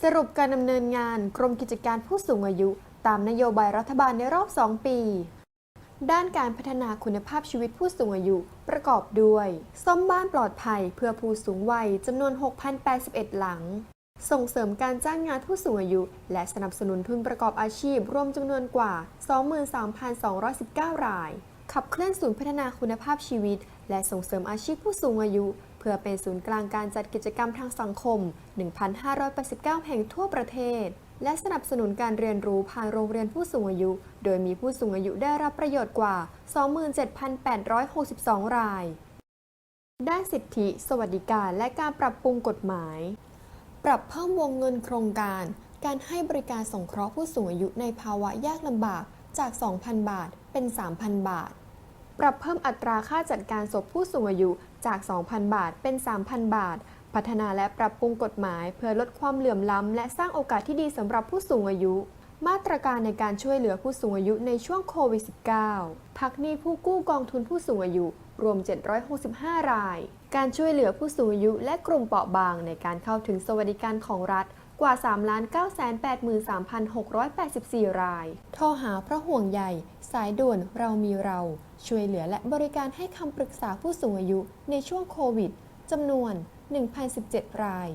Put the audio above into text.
สรุปการดำเนินงานกรมกิจการผู้สูงอายุ ตามนโยบายรัฐบาลในรอบ 2 ปี ด้านการพัฒนาคุณภาพชีวิตผู้สูงอายุ ประกอบด้วยซ่อมบ้านปลอดภัยเพื่อผู้สูงวัยจำนวน 6,081 หลัง ส่งเสริมการจ้างงานผู้สูงอายุ และสนับสนุนทุนประกอบอาชีพรวมจำนวนกว่า 23,219 ราย ขับเคลื่อนศูนย์พัฒนาคุณภาพชีวิต และส่งเสริมอาชีพผู้สูงอายุ เพื่อเป็นศูนย์กลางการจัดกิจกรรมทางสังคม 1,589 แห่งทั่วประเทศ และสนับสนุนการเรียนรู้ผ่านโรงเรียนผู้สูงอายุ โดยมีผู้สูงอายุได้รับประโยชน์กว่า 27,862 ราย ด้านสิทธิ สวัสดิการ และการปรับปรุงกฎหมาย ปรับเพิ่มวงเงินโครงการ การให้บริการสงเคราะห์ผู้สูงอายุในภาวะยากลำบากจาก 2,000 บาท เป็น 3,000 บาท ปรับเพิ่มอัตราค่าจัดการศพผู้สูงอายุจาก 2,000 บาทเป็น 3,000 บาท พัฒนาและปรับปรุงกฎหมาย เพื่อลดความเหลื่อมล้ำ และสร้างโอกาสที่ดีสำหรับผู้สูงอายุ มาตรการในการช่วยเหลือผู้สูงอายุในช่วงโควิด -19 พักหนี้ผู้กู้กองทุนผู้สูงอายุรวม 765 ราย การช่วยเหลือผู้สูงอายุและกลุ่มเปราะบางในการเข้าถึงสวัสดิการของรัฐ กว่า 3,983,684 ราย โทรหาเพราะห่วงใยสายด่วนเรามีเรา ช่วยเหลือและบริการให้คำปรึกษาผู้สูงอายุในช่วงโควิดจำนวน 1,017 ราย